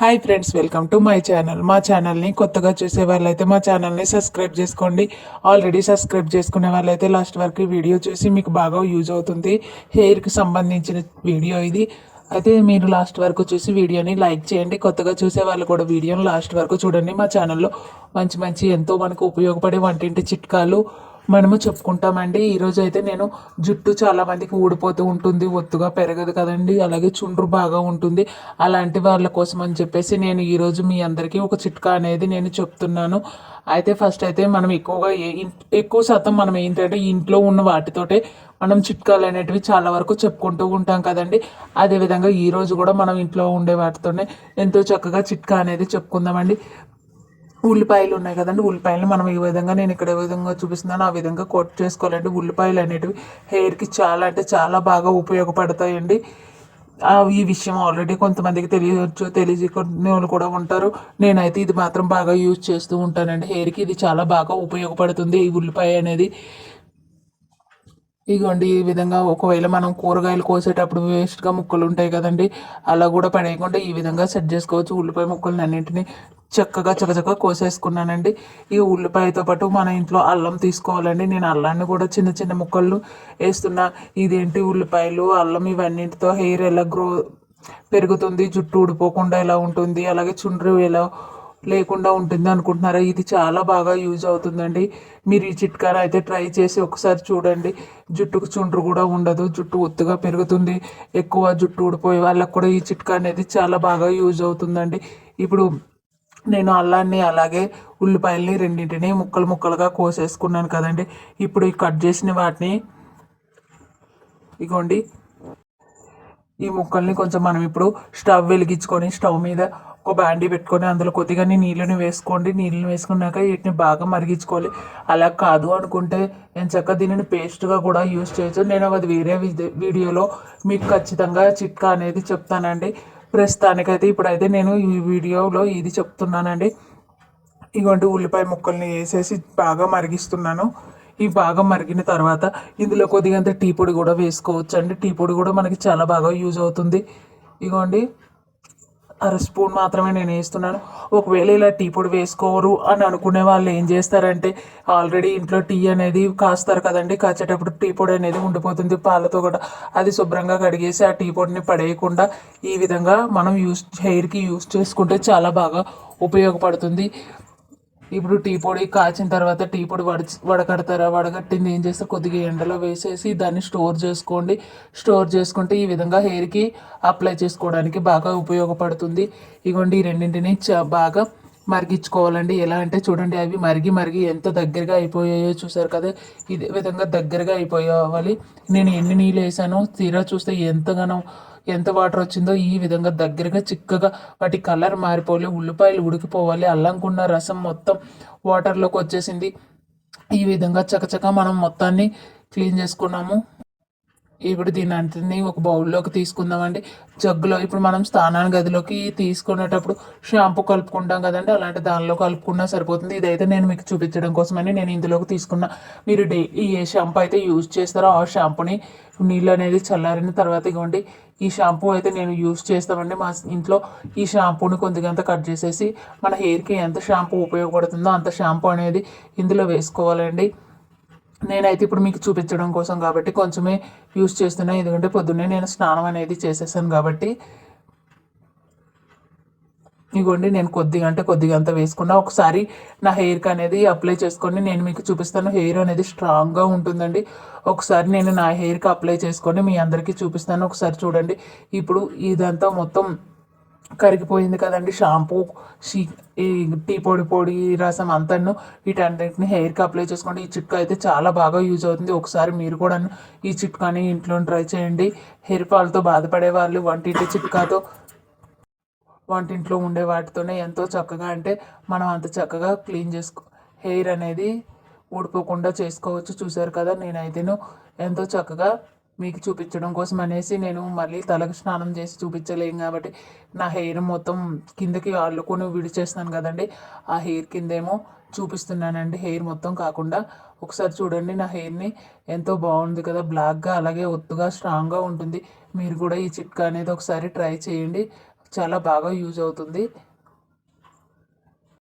Hi friends welcome to my channel మా ఛానల్ని కొత్తగా చూసే వాళ్ళైతే మా ఛానల్ని సబ్స్క్రైబ్ చేసుకోండి. ఆల్రెడీ సబ్స్క్రైబ్ చేసుకునే వాళ్ళైతే లాస్ట్ వరకు వీడియో చూసి మీకు బాగా యూజ్ అవుతుంది. హెయిర్కి సంబంధించిన వీడియో ఇది. అయితే మీరు లాస్ట్ వరకు చూసి వీడియోని లైక్ చేయండి. కొత్తగా చూసే వాళ్ళు కూడా వీడియోని లాస్ట్ వరకు చూడండి. మా ఛానల్లో మంచి మంచి ఎంతో మనకు ఉపయోగపడే వంటింటి చిట్కాలు మనము చెప్పుకుంటామండి. ఈరోజు అయితే నేను జుట్టు చాలా మందికి ఊడిపోతూ ఉంటుంది ఒత్తుగా పెరగదు కదండి. అలాగే చుండ్రు బాగా ఉంటుంది. అలాంటి వాళ్ళ కోసం అని చెప్పేసి నేను ఈరోజు మీ అందరికీ ఒక చిట్కా అనేది నేను చెప్తున్నాను. అయితే ఫస్ట్ అయితే మనం ఎక్కువగా ఏ- ఎక్కువ శాతం మనం ఏంటంటే ఇంట్లో ఉన్న వాటితోటే మనం చిట్కాలు అనేటివి చాలా వరకు చెప్పుకుంటూ ఉంటాం కదండి. అదేవిధంగా ఈరోజు కూడా మనం ఇంట్లో ఉండే వాటితోనే ఎంతో చక్కగా చిట్కా అనేది చెప్పుకుందామండి. ఉల్లిపాయలు ఉన్నాయి కదండి. ఉల్లిపాయలు మనం ఈ విధంగా నేను ఇక్కడ ఏ విధంగా చూపిస్తున్నాను. ఆ విధంగా కట్ చేసుకోవాలండి. ఉల్లిపాయలు అనేటివి హెయిర్కి చాలా అంటే చాలా బాగా ఉపయోగపడతాయండి. ఈ విషయం ఆల్రెడీ కొంతమందికి తెలియవచ్చు తెలియకునే వాళ్ళు కూడా ఉంటారు. నేనైతే ఇది మాత్రం బాగా యూజ్ చేస్తూ ఉంటానండి. హెయిర్కి ఇది చాలా బాగా ఉపయోగపడుతుంది. ఈ ఉల్లిపాయ అనేది ఇగోండి ఈ విధంగా ఒకవేళ మనం కూరగాయలు కోసేటప్పుడు వేస్ట్గా ముక్కలు ఉంటాయి కదండి. అలా కూడా పడేయకుండా ఈ విధంగా సెట్ చేసుకోవచ్చు. ఉల్లిపాయ ముక్కలను అన్నింటినీ చక్కగా చకచక కోసేసుకున్నానండి. ఈ ఉల్లిపాయతో పాటు మన ఇంట్లో అల్లం తీసుకోవాలండి. నేను అల్లాన్ని కూడా చిన్న చిన్న ముక్కలు వేస్తున్నా. ఇదేంటి ఉల్లిపాయలు అల్లం ఇవన్నింటితో హెయిర్ ఎలా గ్రో పెరుగుతుంది జుట్టు ఊడిపోకుండా ఎలా ఉంటుంది అలాగే చుండ్రు ఎలా లేకుండా ఉంటుంది అనుకుంటున్నారా? ఇది చాలా బాగా యూజ్ అవుతుందండి. మీరు ఈ చిట్కాను అయితే ట్రై చేసి ఒకసారి చూడండి. జుట్టుకు చుండ్రు కూడా ఉండదు. జుట్టు ఒత్తుగా పెరుగుతుంది. ఎక్కువ జుట్టు ఊడిపోయే వాళ్ళకు కూడా ఈ చిట్కా అనేది చాలా బాగా యూజ్ అవుతుందండి. ఇప్పుడు నేను అల్లాన్ని అలాగే ఉల్లిపాయల్ని రెండింటిని ముక్కలు ముక్కలుగా కోసేసుకున్నాను కదండి. ఇప్పుడు ఈ కట్ చేసిన వాటిని ఇగోండి. ఈ ముక్కల్ని కొంచెం మనం ఇప్పుడు స్టవ్ వెలిగించుకొని స్టవ్ మీద ఒక బాండీ పెట్టుకొని అందులో కొద్దిగా నీళ్ళని వేసుకోండి. నీళ్ళని వేసుకున్నాక వీటిని బాగా మరిగించుకోవాలి. అలా కాదు అనుకుంటే నేను చక్క దీనిని పేస్ట్గా కూడా యూస్ చేయొచ్చు. నేను అది వేరే వీడియోలో మీకు ఖచ్చితంగా చిట్కా అనేది చెప్తానండి. ప్రస్తుతానికైతే ఇప్పుడైతే నేను ఈ వీడియోలో ఇది చెప్తున్నానండి. ఇటువంటి ఉల్లిపాయ ముక్కల్ని వేసేసి బాగా మరిగిస్తున్నాను. ఈ బాగా మరిగిన తర్వాత ఇందులో కొద్దిగంత టీ పొడి కూడా వేసుకోవచ్చు అండి టీ పొడి కూడా మనకి చాలా బాగా యూజ్ అవుతుంది. ఇగోండి. అర స్పూన్ మాత్రమే నేను వేస్తున్నాను. ఒకవేళ ఇలా టీ పొడి వేసుకోరు అని అనుకునే వాళ్ళు ఏం చేస్తారంటే ఆల్రెడీ ఇంట్లో టీ అనేది కాస్తారు కదండి కాచేటప్పుడు టీ పొడి అనేది ఉండిపోతుంది పాలతో కూడా. అది శుభ్రంగా కడిగేసి ఆ టీ పొడిని పడేయకుండా ఈ విధంగా మనం యూస్ హెయిర్కి యూస్ చేసుకుంటే చాలా బాగా ఉపయోగపడుతుంది. ఇప్పుడు టీ పొడి కాచిన తర్వాత టీ పొడి వడ వడకడతారా? వడగట్టింది ఏం చేస్తారు కొద్దిగా ఎండలో వేసేసి దాన్ని స్టోర్ చేసుకోండి. స్టోర్ చేసుకుంటే ఈ విధంగా హెయిర్కి అప్లై చేసుకోవడానికి బాగా ఉపయోగపడుతుంది. ఇగోండి ఈ రెండింటిని చ బాగా మరిగించుకోవాలండి. ఎలా అంటే చూడండి అవి మరిగి మరిగి ఎంత దగ్గరగా అయిపోయాయో చూసారు కదా? ఇదే విధంగా దగ్గరగా అయిపోయావాలి నేను ఎన్ని నీళ్ళు వేసానో తీరా చూస్తే ఎంతగానో ఎంత వాటర్ వచ్చిందో ఈ విధంగా దగ్గరగా చిక్కగా వాటి కలర్ మారిపోవాలి. ఉల్లిపాయలు ఉడికిపోవాలి. అల్లంకున్న రసం మొత్తం వాటర్లోకి వచ్చేసింది. ఈ విధంగా చకచక మనం మొత్తాన్ని క్లీన్ చేసుకున్నాము. ఇప్పుడు దీని అంతని ఒక బౌల్లోకి తీసుకుందామండి. జగ్గులో ఇప్పుడు మనం స్నానాన్ని గదిలోకి తీసుకునేటప్పుడు షాంపూ కలుపుకుంటాం కదండి. అలాంటి దానిలో కలుపుకున్నా సరిపోతుంది. ఇదైతే నేను మీకు చూపించడం కోసమని నేను ఇందులోకి తీసుకున్నా. మీరు డే ఏ షాంపూ అయితే యూజ్ చేస్తారో? ఆ షాంపూని నీళ్ళు అనేది చల్లారిన తర్వాత ఇవ్వండి ఈ షాంపూ అయితే నేను యూజ్ చేస్తామండి. మా ఇంట్లో ఈ షాంపూని కొద్దిగంత కట్ చేసేసి మన హెయిర్కి ఎంత షాంపూ ఉపయోగపడుతుందో అంత షాంపూ అనేది ఇందులో వేసుకోవాలండి. నేనైతే ఇప్పుడు మీకు చూపించడం కోసం కాబట్టి కొంచెమే యూస్ చేస్తున్నా. ఎందుకంటే పొద్దున్నే నేను స్నానం అనేది చేసేసాను కాబట్టి. ఇగోండి నేను కొద్దిగా అంటే కొద్దిగా అంత వేసుకున్నా. ఒకసారి నా హెయిర్కి అనేది అప్లై చేసుకొని నేను మీకు చూపిస్తాను. హెయిర్ అనేది స్ట్రాంగ్గా ఉంటుందండి. ఒకసారి నేను నా హెయిర్కి అప్లై చేసుకొని మీ అందరికీ చూపిస్తాను. ఒకసారి చూడండి. ఇప్పుడు ఇదంతా మొత్తం కరిగిపోయింది కదండి. షాంపూ షీ ఈ టీ పొడి పొడి రసం అంతను వీటన్నిటిని హెయిర్కి అప్లై చేసుకోండి. ఈ చిట్కా అయితే చాలా బాగా యూజ్ అవుతుంది. ఒకసారి మీరు కూడా ఈ చిట్కాని ఇంట్లో ట్రై చేయండి. హెయిర్ ఫాల్తో బాధపడే వాళ్ళు వంటింటి చిట్కాతో వంటింట్లో ఉండే వాటితోనే ఎంతో చక్కగా అంటే మనం అంత చక్కగా క్లీన్ చేసుకో హెయిర్ అనేది ఊడిపోకుండా చేసుకోవచ్చు. చూసారు కదా నేనైతేను ఎంతో చక్కగా మీకు చూపించడం కోసం అనేసి నేను మళ్ళీ తలకు స్నానం చేసి చూపించలేను కాబట్టి నా హెయిర్ మొత్తం కిందకి అల్లుకొని విడిచేస్తాను కదండి. ఆ హెయిర్ కిందేమో చూపిస్తున్నానండి. హెయిర్ మొత్తం కాకుండా ఒకసారి చూడండి నా హెయిర్ని. ఎంతో బాగుంది కదా. బ్లాక్గా అలాగే ఒత్తుగా స్ట్రాంగ్గా ఉంటుంది. మీరు కూడా ఈ చిట్కా అనేది ఒకసారి ట్రై చేయండి. చాలా బాగా యూజ్ అవుతుంది.